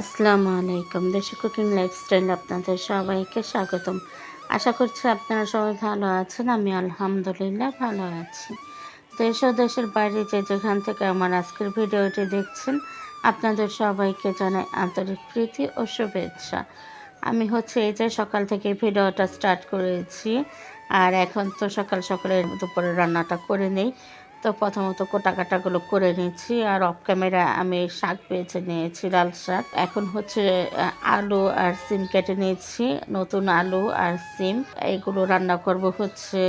আসসালামু আলাইকুম। দেশি কুকিং লাইফস্টাইল আপনাদের সবাইকে স্বাগতম। আশা করছি আপনারা সবাই ভালো আছেন, আমি আলহামদুলিল্লাহ ভালো আছি। দেশ ও দেশের বাইরে যে যেখান থেকে আমার আজকের ভিডিওটি দেখছেন, আপনাদের সবাইকে জানাই আন্তরিক প্রীতি ও শুভেচ্ছা। আমি হচ্ছে এই যে সকাল থেকে ভিডিওটা স্টার্ট করেছি, আর এখন তো সকাল সকালে দুপুরে রান্নাটা করে নেই। তো প্রথমত কোটা কাটাগুলো করে নিয়েছি আর অফ ক্যামেরা আমি শাক বেছে নিয়েছি, লাল শাক। এখন হচ্ছে আলু আর সিম কেটে নিয়েছি, নতুন আলু আর সিম। এগুলো রান্না করব হচ্ছে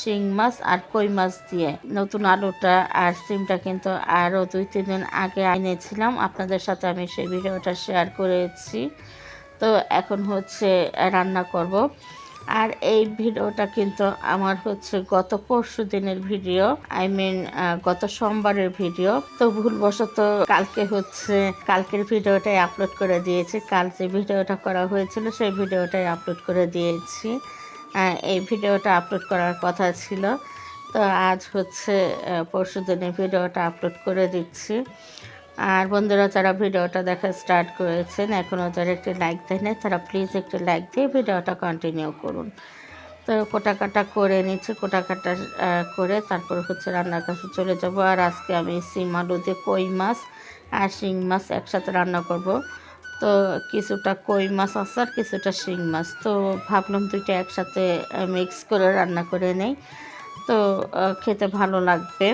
শিং মাছ আর কই মাছ দিয়ে। নতুন আলুটা আর সিমটা কিন্তু আরও দুই, তিন দিন আগে এনেছিলাম। আপনাদের সাথে আমি সেই ভিডিওটা শেয়ার করেছি। তো এখন হচ্ছে রান্না করব। আর এই ভিডিওটা কিন্তু আমার হচ্ছে গত পরশু দিনের ভিডিও আই মিন গত সোমবারের ভিডিও। তো ভুলবশত কালকে হচ্ছে, কালকের ভিডিওটাই আপলোড করে দিয়েছি। কাল যে ভিডিওটা করা হয়েছিল সেই ভিডিওটাই আপলোড করে দিয়েছি। এই ভিডিওটা আপলোড করার কথা ছিল। তো আজ হচ্ছে পরশু দিনের ভিডিওটা আপলোড করে দিচ্ছি। আর বন্ধুরা, যারা ভিডিওটা দেখা স্টার্ট করেছেন এখনও যারা একটি লাইক দেন তারা প্লিজ একটি লাইক দিয়ে ভিডিওটা কন্টিনিউ করুন। তো কোটা কাটা করে নিচ্ছি কোটা কাটা করে তারপর হচ্ছে রান্নার কাছে চলে যাব। আর আজকে আমি সিম, আলু দিয়ে কই মাছ আর শিং মাছ একসাথে রান্না করব। তো কিছুটা কই মাছ আছে আর কিছুটা শিং মাছ। তো ভাবলাম দুইটা একসাথে মিক্স করে রান্না করে নেই। তো খেতে ভালো লাগবে।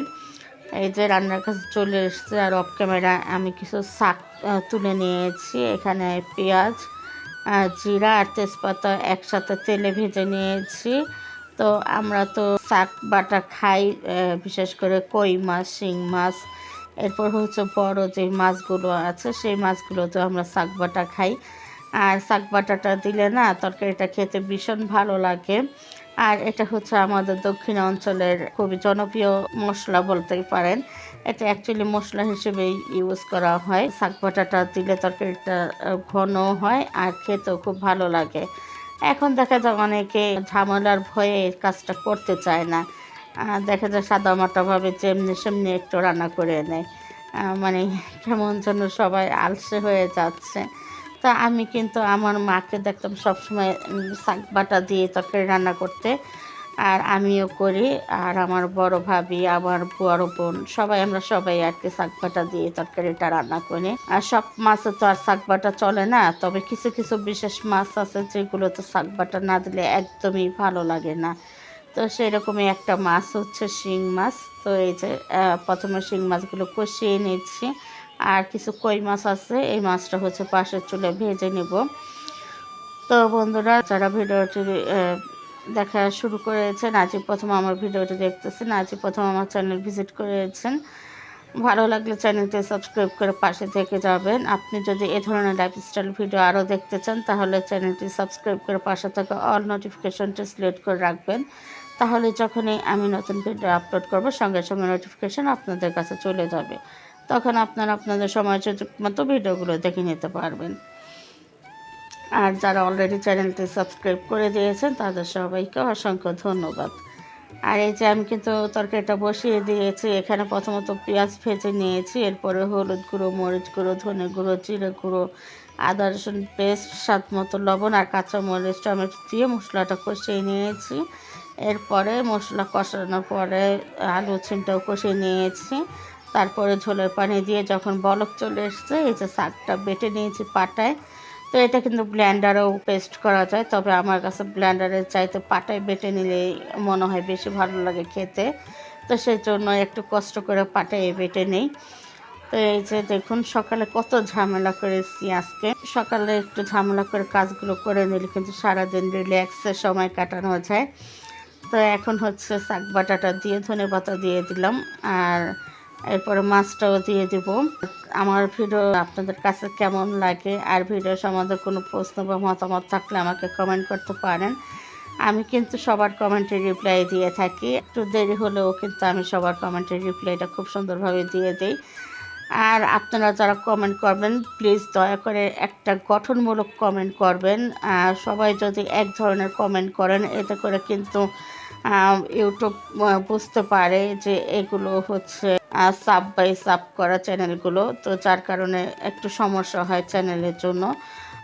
এই যে রান্নার কাছে চলে এসছে আর অফ ক্যামেরা আমি কিছু শাক তুলে নিয়েছি। এখানে পেঁয়াজ জিরা আর তেজপাতা একসাথে তেলে ভেজে নিয়েছি। তো আমরা তো শাক বাটা খাই বিশেষ করে কই মাছ, শিং মাছ। এরপর হচ্ছে বড় যে মাছগুলো আছে, সেই মাছগুলো তো আমরা শাক বাটা খাই। আর শাক বাটাটা দিলে না, তরকারিটা খেতে ভীষণ ভালো লাগে। আর এটা হচ্ছে আমাদের দক্ষিণ অঞ্চলের খুবই জনপ্রিয় মশলা বলতেই পারেন। এটা অ্যাকচুয়ালি মশলা হিসেবেই ইউজ করা হয়। শাক বাটাটা দিলে তরকারিটা ঘন হয় আর খেতেও খুব ভালো লাগে। এখন দেখা যায় অনেকে ঝামেলার ভয়ে এই কাজটা করতে চায় না। দেখা যায় সাদামাটাভাবে যেমনি সেমনি একটু রান্না করে নেয়। মানে কেমন যেন সবাই আলসে হয়ে যাচ্ছে। তা আমি কিন্তু আমার মাকে দেখতাম সবসময় শাক বাটা দিয়ে তরকারি রান্না করতে। আর আমিও করি। আর আমার বড় ভাবি, আমার বড় বোন, সবাই, আমরা সবাই আর কি শাক বাটা দিয়ে তরকারিটা রান্না করি। আর সব মাছে তো আর শাক বাটা চলে না। তবে কিছু কিছু বিশেষ মাছ আছে যেগুলো তো শাক বাটা না দিলে একদমই ভালো লাগে না। তো সেরকমই একটা মাছ হচ্ছে শিং মাছ। তো এই যে প্রথমে শিং মাছগুলো কষিয়ে নিচ্ছি। আর কিছু কই মাছ আছে, এই মাছটা হচ্ছে পাশের চুলে ভেজে নেব। তো বন্ধুরা, যারা ভিডিওটি দেখা শুরু করেছেন, আজই প্রথম আমার ভিডিওটি দেখতেছেন, আজই প্রথম আমার চ্যানেল ভিজিট করেছেন, ভালো লাগলে চ্যানেলটি সাবস্ক্রাইব করে পাশে থেকে যাবেন। আপনি যদি এ ধরনের লাইফস্টাইল ভিডিও আরও দেখতে চান, তাহলে চ্যানেলটি সাবস্ক্রাইব করে পাশে থাকা অল নোটিফিকেশনটি সিলেক্ট করে রাখবেন। তাহলে যখনই আমি নতুন ভিডিও আপলোড করব, সঙ্গে সঙ্গে নোটিফিকেশন আপনাদের কাছে চলে যাবে। তখন আপনারা আপনাদের সময় সুযোগ মতো ভিডিওগুলো দেখে নিতে পারবেন। আর যারা অলরেডি চ্যানেলটি সাবস্ক্রাইব করে দিয়েছেন, তাদের সবাইকে অসংখ্য ধন্যবাদ। আর এই যে আমি কিন্তু তরকারিটা বসিয়ে দিয়েছি, এখানে প্রথমত পেঁয়াজ ভেজে নিয়েছি, এরপরে হলুদ গুঁড়ো, মরিচ গুঁড়ো, ধনে গুঁড়ো, জিরে গুঁড়ো, আদা, রসুন পেস্ট, স্বাদ মতো লবণ আর কাঁচা মরিচ, টমেটো দিয়ে মশলাটা কষিয়ে নিয়েছি। এরপরে মশলা কষানোর পরে আলু ছিমটাও কষিয়ে নিয়েছি। তারপরে ঝোলের পানি দিয়ে যখন বলক চলে এসছে, এই যে শাকটা বেটে নিয়েছি পাটায়। তো এটা কিন্তু ব্লেন্ডারেও পেস্ট করা যায়, তবে আমার কাছে ব্ল্যান্ডারের চাইতে পাটায় বেটে নিলেই মনে হয় বেশি ভালো লাগে খেতে। তো সেই জন্য একটু কষ্ট করে পাটায় বেটে নেই। তো এই যে দেখুন, সকালে কত ঝামেলা করেছি আজকে। সকালে একটু ঝামেলা করে কাজগুলো করে নিলে কিন্তু সারাদিন রিল্যাক্সে সময় কাটানো যায়। তো এখন হচ্ছে শাক বাটাটা দিয়ে, ধনে পাতা দিয়ে দিলাম। আর এরপরে মাছটাও দিয়ে দিব। আমার ভিডিও আপনাদের কাছে কেমন লাগে আর ভিডিও সম্বন্ধে কোনো প্রশ্ন বা মতামত থাকলে আমাকে কমেন্ট করতে পারেন। আমি কিন্তু সবার কমেন্টে রিপ্লাই দিয়ে থাকি। একটু দেরি হলেও কিন্তু আমি সবার কমেন্টের রিপ্লাইটা খুব সুন্দরভাবে দিয়ে দিই। আর আপনারা যারা কমেন্ট করবেন প্লিজ দয়া করে একটা গঠনমূলক কমেন্ট করবেন। সবাই যদি এক ধরনের কমেন্ট করেন, এতে করে কিন্তু ইউটিউব বুঝতে পারে যে এগুলো হচ্ছে সাব বাই সাব করা চ্যানেলগুলো তো যার কারণে একটু সমস্যা হয় চ্যানেলের জন্য।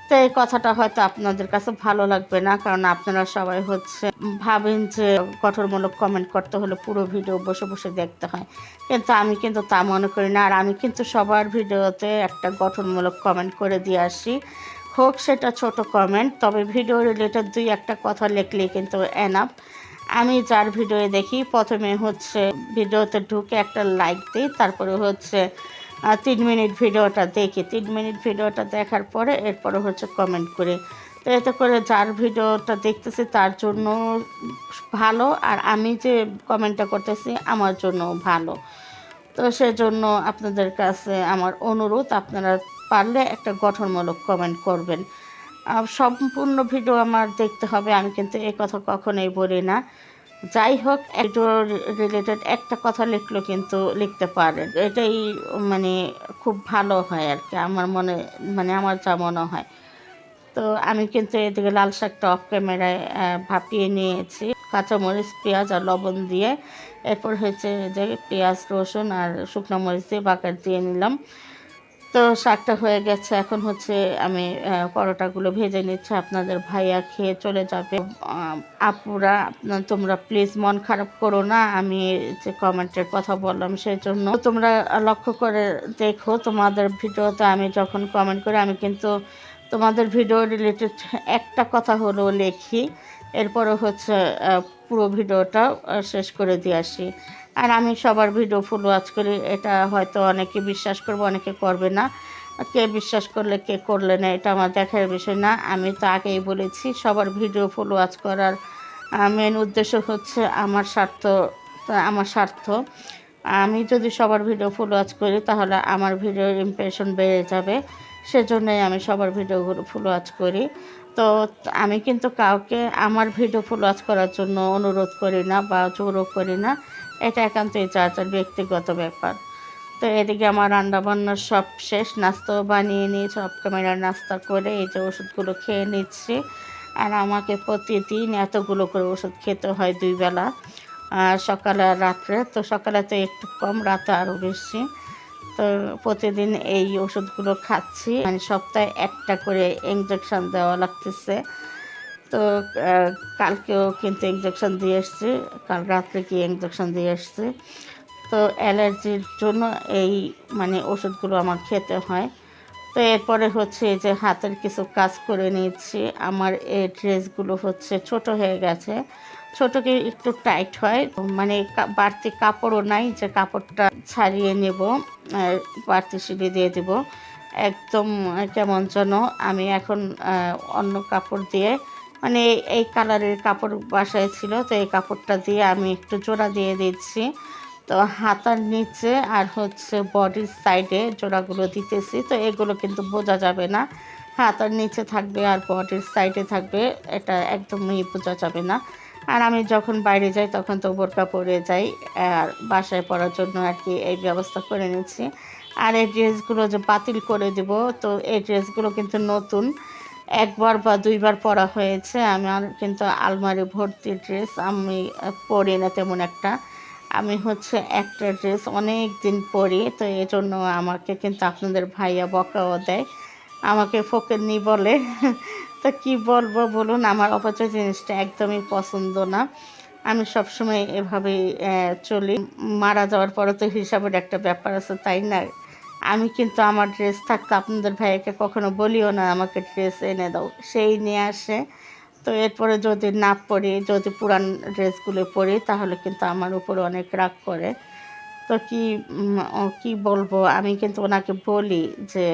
তো এই কথাটা হয়তো আপনাদের কাছে ভালো লাগবে না, কারণ আপনারা সবাই হচ্ছে ভাবেন যে কঠোরমূলক কমেন্ট করতে হলে পুরো ভিডিও বসে বসে দেখতে হয়। কিন্তু আমি কিন্তু তা মনে করি না, আর আমি কিন্তু সবার ভিডিওতে একটা গঠনমূলক কমেন্ট করে দিয়ে আসি। হোক সেটা ছোট কমেন্ট তবে ভিডিও রিলেটেড দুই একটা কথা লিখলে কিন্তু এনাফ আমি যার ভিডিও দেখি, প্রথমে হচ্ছে ভিডিওতে ঢুকে একটা লাইক দিই, তারপরে হচ্ছে তিন মিনিট ভিডিওটা দেখি। তিন মিনিট ভিডিওটা দেখার পরে এরপরে হচ্ছে কমেন্ট করি। তো এতে করে যার ভিডিওটা দেখতেছি তার জন্য ভালো, আর আমি যে কমেন্টটা করতেছি আমার জন্য ভালো। তো সেজন্য আপনাদের কাছে আমার অনুরোধ, আপনারা পারলে একটা গঠনমূলক কমেন্ট করবেন। সম্পূর্ণ ভিডিও আমার দেখতে হবে, আমি কিন্তু এই কথা কখনোই বলি না। যাই হোক ভিডিও রিলেটেড একটা কথা লিখলেও কিন্তু লিখতে পারেন এটাই মানে খুব ভালো হয় আর কি, আমার মনে মানে আমার যা মনে হয়। তো আমি কিন্তু এদিকে লাল শাকটা অফ ক্যামেরায় ভাপিয়ে নিয়েছি, কাঁচামরিচ, পেঁয়াজ আর লবণ দিয়ে। এরপর হচ্ছে যে পেঁয়াজ, রসুন আর শুকনো মরিচ দিয়ে বাকার দিয়ে নিলাম। তো শাকটা হয়ে গেছে। এখন হচ্ছে আমি পরোটাগুলো ভেজে নিচ্ছি। আপনাদের ভাইয়া খেয়ে চলে যাবে। আপুরা, আপনার, তোমরা প্লিজ মন খারাপ করো না। আমি যে কমেন্টের কথা বললাম সেই জন্য তোমরা লক্ষ্য করে দেখো, তোমাদের ভিডিওতে আমি যখন কমেন্ট করি, আমি কিন্তু তোমাদের ভিডিও রিলেটেড একটা কথা হলেও লেখি। এরপরে হচ্ছে পুরো ভিডিওটা শেষ করে দিয়ে আসি। আর আমি সবার ভিডিও ফুল ওয়াচ করি, এটা হয়তো অনেকে বিশ্বাস করবে, অনেকে করবে না। কে বিশ্বাস করলে, কে করলে না, এটা আমার দেখার বিষয় না। আমি তো আগেই বলেছি, সবার ভিডিও ফুল ওয়াচ করার মেন উদ্দেশ্য হচ্ছে আমার স্বার্থ আমার স্বার্থ। আমি যদি সবার ভিডিও ফুল ওয়াচ করি, তাহলে আমার ভিডিওর ইমপ্রেশন বেড়ে যাবে। সেজন্যই আমি সবার ভিডিওগুলো ফুল ওয়াচ করি। তো আমি কিন্তু কাউকে আমার ভিডিও ফুল ওয়াচ করার জন্য অনুরোধ করি না বা জোরও করি না। এটা একান্তই যার যার ব্যক্তিগত ব্যাপার। তো এদিকে আমার রান্না বান্নার সব শেষ নাস্তাও বানিয়ে নিয়ে সব ক্যামেরার নাস্তা করে এই যে ওষুধগুলো খেয়ে নিচ্ছি। আর আমাকে প্রতিদিন এতগুলো করে ওষুধ খেতে হয় দুই বেলা সকালে আর রাত্রে। তো সকালে তো একটু কম, রাতে আরও বেশি। তো প্রতিদিন এই ওষুধগুলো খাচ্ছি। মানে সপ্তাহে একটা করে ইঞ্জেকশন দেওয়া লাগতেছে। তো কালকেও কিন্তু ইঞ্জেকশন দিয়ে এসছি। কাল রাত্রে কি ইঞ্জেকশন দিয়ে এসছি। তো অ্যালার্জির জন্য এই মানে ওষুধগুলো আমার খেতে হয়। তো এরপরে হচ্ছে যে হাতের কিছু কাজ করে নিচ্ছি আমার এই ড্রেসগুলো হচ্ছে ছোট হয়ে গেছে। ছোটকে একটু টাইট হয় মানে বাড়তি কাপড়ও নাই, যে কাপড়টা ছাড়িয়ে নেব বাড়তি সিঁড়ি দিয়ে দেব। একদম কেমন যেন আমি এখন অন্য কাপড় দিয়ে মানে এই কালারের কাপড় বাসায় ছিল, তো এই কাপড়টা দিয়ে আমি একটু জোড়া দিয়ে দিচ্ছি। তো হাতার নিচে আর হচ্ছে বডির সাইডে জোড়াগুলো দিতেছি, তো এগুলো কিন্তু বোঝা যাবে না। হাতার নিচে থাকবে আর বডির সাইডে থাকবে, এটা একদমই বোঝা যাবে না। আর আমি যখন বাইরে যাই, তখন তো বোরকা পরে যাই, আর বাসায় পরার জন্য আর কি এই ব্যবস্থা করে নিচ্ছি। আর এই ড্রেসগুলো যে বাতিল করে দেব, তো এই ড্রেসগুলো কিন্তু নতুন। একবার বা দুইবার পরা হয়েছে আমার কিন্তু আলমারি ভর্তি ড্রেস আমি পরি না তেমন একটা। আমি হচ্ছে একটা ড্রেস অনেক দিন পরি, তো এই জন্য আমাকে কিন্তু আপনাদের ভাইয়া বকাও দেয়, আমাকে ফকিরনি বলে। তো কি বলব বলুন আমার অপচয় জিনিসটা একদমই পছন্দ না। আমি সবসময় এভাবেই আহ, চলি। মারা যাওয়ার পরে তো হিসাবের একটা ব্যাপার আছে তাই না? আমি কিন্তু আমার ড্রেস থাকতে আপনাদের ভাইয়াকে কখনো বলিও না আমাকে ড্রেস এনে দাও সেই নিয়ে আসে। তো এরপরে যদি না পরি যদি পুরান ড্রেসগুলো পরি তাহলে কিন্তু আমার উপরে অনেক রাগ করে। তো কি কি বলব? আমি কিন্তু ওনাকে বলি যে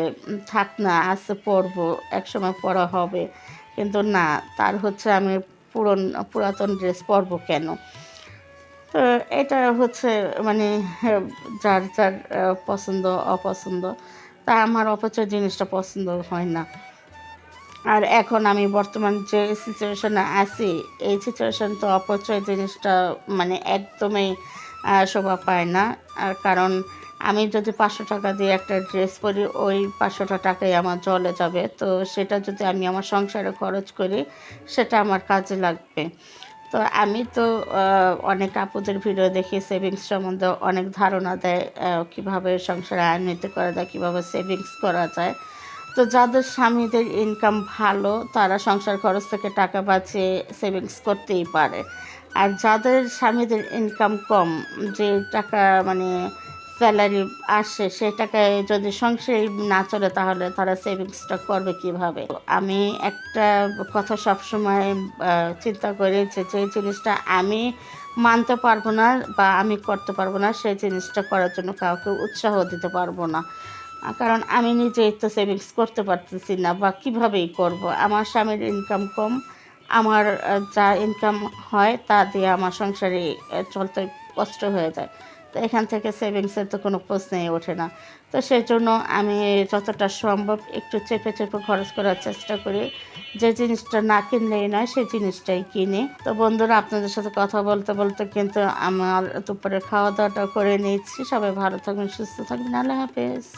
থাক না, আজকে পরবো একসময় পড়া হবে। কিন্তু না, তার হচ্ছে আমি পুরন, পুরাতন ড্রেস পরবো কেন? তো এটা হচ্ছে মানে যার যার পছন্দ, অপছন্দ, তা আমার অপচয় জিনিসটা পছন্দ হয় না। আর এখন আমি বর্তমান যে সিচুয়েশনে আছি, এই সিচুয়েশন তো অপচয় জিনিসটা মানে একদমই শোভা পায় না। আর কারণ আমি যদি পাঁচশো টাকা দিয়ে একটা ড্রেস পরি, ওই পাঁচশোটা টাকাই আমার চলে যাবে। তো সেটা যদি আমি আমার সংসারে খরচ করি, সেটা আমার কাজে লাগবে। তো আমি তো অনেক আপুদের ভিডিও দেখি সেভিংস সম্বন্ধে অনেক ধারণা দেয় কীভাবে সংসারে আয়নিত করা যায়, কীভাবে সেভিংস করা যায়। তো যাদের স্বামীদের ইনকাম ভালো, তারা সংসার খরচ থেকে টাকা বাঁচিয়ে সেভিংস করতেই পারে। আর যাদের স্বামীদের ইনকাম কম, যে টাকা মানে স্যালারি আসে সেই টাকায় যদি সংসারে না চলে, তাহলে তারা সেভিংসটা করবে কীভাবে? আমি একটা কথা সবসময় চিন্তা করি যে যে জিনিসটা আমি মানতে পারব না বা আমি করতে পারব না, সেই জিনিসটা করার জন্য কাউকে উৎসাহ দিতে পারব না। কারণ আমি নিজেই তো সেভিংস করতে পারতেছি না, বা কীভাবেই করব? আমার স্বামীর ইনকাম কম আমার যা ইনকাম হয় তা দিয়ে আমার সংসারে চলতে কষ্ট হয়ে যায়। তো এখান থেকে সেভিংসের তো কোনো প্রশ্নই ওঠে না। তো সেই জন্য আমি যতটা সম্ভব একটু চেপে চেপে খরচ করার চেষ্টা করি। যে জিনিসটা না কিনলেই নয়, সেই জিনিসটাই কিনি। তো বন্ধুরা, আপনাদের সাথে কথা বলতে বলতে কিন্তু আমার দুপুরে খাওয়া দাওয়াটা করে নিচ্ছি সবাই ভালো থাকবেন, সুস্থ থাকবেন। আল্লাহ হাফেজ।